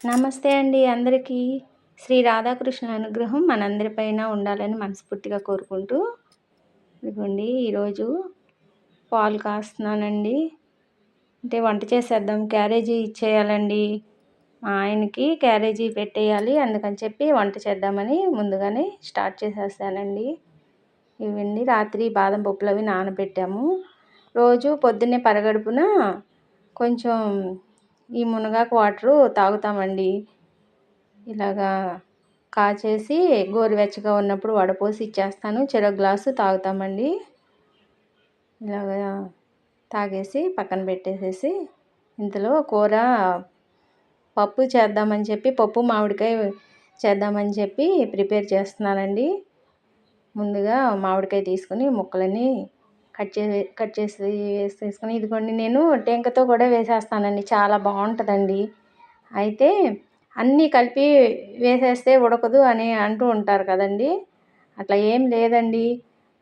నమస్తే అండి అందరికీ. శ్రీ రాధాకృష్ణ అనుగ్రహం మనందరిపైన ఉండాలని మనస్ఫూర్తిగా కోరుకుంటూ ఇదిగోండి ఈరోజు పాలు కాస్తున్నానండి. అంటే వంట చేసేద్దాం క్యారేజీ ఇచ్చేయాలండి. మా ఆయనకి క్యారేజీ పెట్టేయాలి అందుకని చెప్పి వంట చేద్దామని ముందుగానే స్టార్ట్ చేసేస్తానండి ఇవన్నీ రాత్రి బాదం పప్పులు అవి నానబెట్టాము. రోజు పొద్దున్నే పరగడుపున కొంచెం ఈ మునగాకు వాటరు తాగుతామండి. ఇలాగా కాచేసి గోరువెచ్చగా ఉన్నప్పుడు వడపోసి ఇచ్చేస్తాను. చెరో గ్లాసు తాగుతామండి. ఇలాగా తాగేసి పక్కన పెట్టేసేసి ఇంతలో కూర పప్పు చేద్దామని చెప్పి పప్పు మామిడికాయ చేద్దామని చెప్పి ప్రిపేర్ చేస్తున్నానండి. ముందుగా మామిడికాయ తీసుకుని ముక్కలని కట్ చే కట్ చేసి వేసేసుకుని ఇదిగోండి నేను టెంకతో కూడా వేసేస్తానండి. చాలా బాగుంటుందండి. అయితే అన్నీ కలిపి వేసేస్తే ఉడకదు అని అంటూ ఉంటారు కదండి. అట్లా ఏం లేదండి.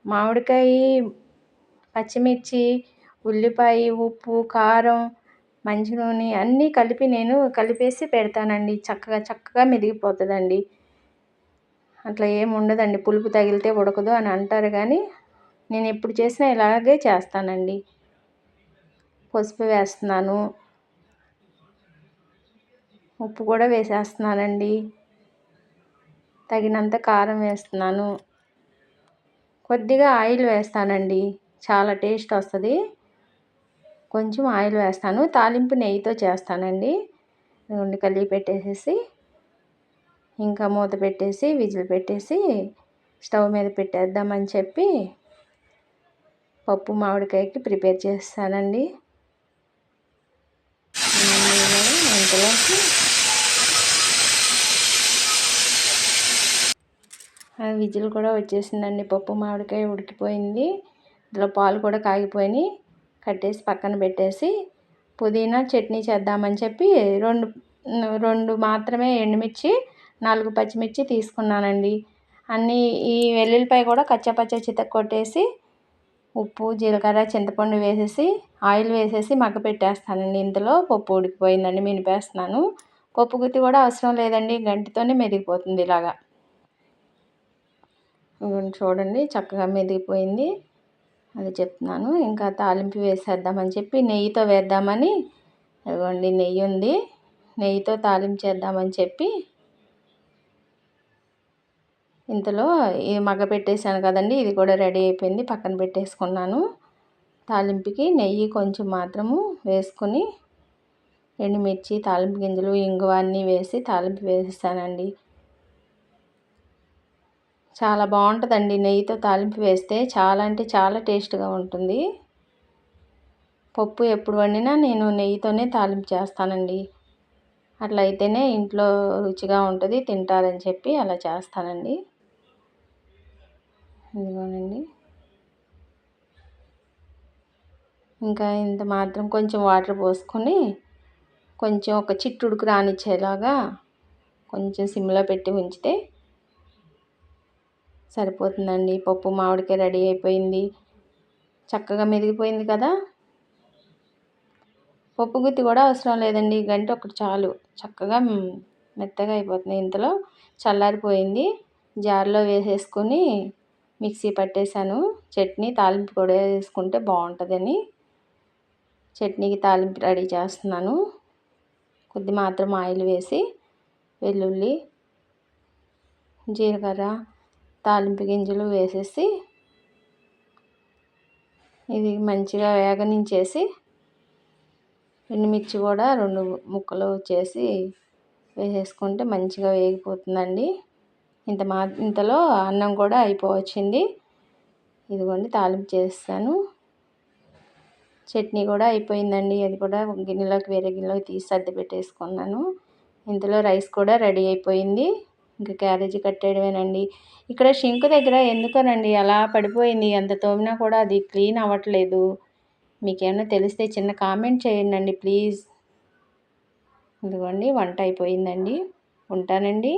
మామిడికాయ పచ్చిమిర్చి ఉల్లిపాయ ఉప్పు కారం మంచి నూనె అన్నీ కలిపి నేను కలిపేసి పెడతానండి. చక్కగా చక్కగా మెదిగిపోతుందండి. అట్లా ఏమి ఉండదండి. పులుపు తగిలితే ఉడకదు అని అంటారు కానీ నేను ఎప్పుడు చేసినా ఇలాగే చేస్తానండి. పసుపు వేస్తున్నాను. ఉప్పు కూడా వేసేస్తున్నానండి. తగినంత కారం వేస్తున్నాను. కొద్దిగా ఆయిల్ వేస్తానండి. చాలా టేస్ట్ వస్తుంది. కొంచెం ఆయిల్ వేస్తాను. తాలింపు నెయ్యితో చేస్తానండి. ఉండి కలిగి పెట్టేసేసి ఇంకా మూత పెట్టేసి విజిల్ పెట్టేసి స్టవ్ మీద పెట్టేద్దామని చెప్పి పప్పు మామిడికాయకి ప్రిపేర్ చేస్తానండి. ఇంతలోకి విజిల్ కూడా వచ్చేసిందండి. పప్పు మామిడికాయ ఉడికిపోయింది. ఇందులో పాలు కూడా కాగిపోయినాయి. కట్టేసి పక్కన పెట్టేసి పుదీనా చట్నీ చేద్దామని చెప్పి రెండు రెండు మాత్రమే ఎండుమిర్చి నాలుగు పచ్చిమిర్చి తీసుకున్నానండి. అన్నీ ఈ వెల్లుల్లిపాయ కూడా కచ్చపచ్చ చితక్ కొట్టేసి ఉప్పు జీలకర్ర చింతపండు వేసేసి ఆయిల్ వేసేసి మగ్గ పెట్టేస్తానండి. ఇందులో పప్పు ఉడికిపోయిందండి మినిపేస్తున్నాను. పప్పు గుత్తి కూడా అవసరం లేదండి గంటితోనే మెదిగిపోతుంది ఇలాగా. చూడండి చక్కగా మెదిగిపోయింది. అది చెప్తున్నాను ఇంకా తాలింపు వేసేద్దామని చెప్పి నెయ్యితో వేద్దామని. ఇదిగోండి నెయ్యి ఉంది. నెయ్యితో తాలింపు చేద్దామని చెప్పి ఇంతలో ఇది మగ్గ పెట్టేశాను కదండి ఇది కూడా రెడీ అయిపోయింది పక్కన పెట్టేసుకున్నాను. తాలింపుకి నెయ్యి కొంచెం మాత్రము వేసుకొని ఎండుమిర్చి తాలింపు గింజలు ఇంగువ అన్నీ వేసి తాలింపు వేసేసానండి. చాలా బాగుంటుందండి నెయ్యితో తాలింపు వేస్తే చాలా అంటే చాలా టేస్ట్గా ఉంటుంది. పప్పు ఎప్పుడు వండినా నేను నెయ్యితోనే తాలింపు చేస్తానండి. అట్లా అయితేనే ఇంట్లో రుచిగా ఉంటుంది తింటారని చెప్పి అలా చేస్తానండి. ఇదిగోనండి. ఇంకా ఇంత మాత్రం కొంచెం వాటర్ పోసుకొని కొంచెం ఒక చిట్టుడుకు రానిచ్చేలాగా కొంచెం సిమ్లో పెట్టి ఉంచితే సరిపోతుందండి. పప్పు మామిడికాయ రెడీ అయిపోయింది. చక్కగా మెదిగిపోయింది కదా. పప్పు గుత్తి కూడా అవసరం లేదండి. గంట ఒకటి చాలు. చక్కగా మెత్తగా అయిపోతుంది ఇంతలో చల్లారిపోయింది. జార్లో వేసేసుకొని మిక్సీ పట్టేశాను చట్నీ తాలింపు కూడా వేసుకుంటే బాగుంటుందని చట్నీకి తాలింపు రెడీ చేస్తున్నాను. కొద్ది మాత్రం ఆయిల్ వేసి వెల్లుల్లి జీలకర్ర తాలింపు గింజలు వేసేసి ఇది మంచిగా వేగనించేసి ఎండుమిర్చి కూడా రెండు ముక్కలు చేసి వేసేసుకుంటే మంచిగా వేగిపోతుందండి. ఇంత మా ఇంతలో అన్నం కూడా అయిపోవచ్చింది. ఇదిగోండి తాలింపు చేస్తాను. చట్నీ కూడా అయిపోయిందండి. అది కూడా గిన్నెలోకి వేరే గిన్నెలోకి తీసి సర్ది పెట్టేసుకున్నాను. ఇంతలో రైస్ కూడా రెడీ అయిపోయింది. ఇంకా క్యారేజీ కట్టేయడమేనండి. ఇక్కడ షింక్ దగ్గర ఎందుకనండి? అలా పడిపోయింది. ఎంత తోమినా కూడా అది క్లీన్ అవ్వట్లేదు. మీకేమైనా తెలిస్తే చిన్న కామెంట్ చేయండి ప్లీజ్. ఇదిగోండి వంట అయిపోయిందండి. ఉంటానండి.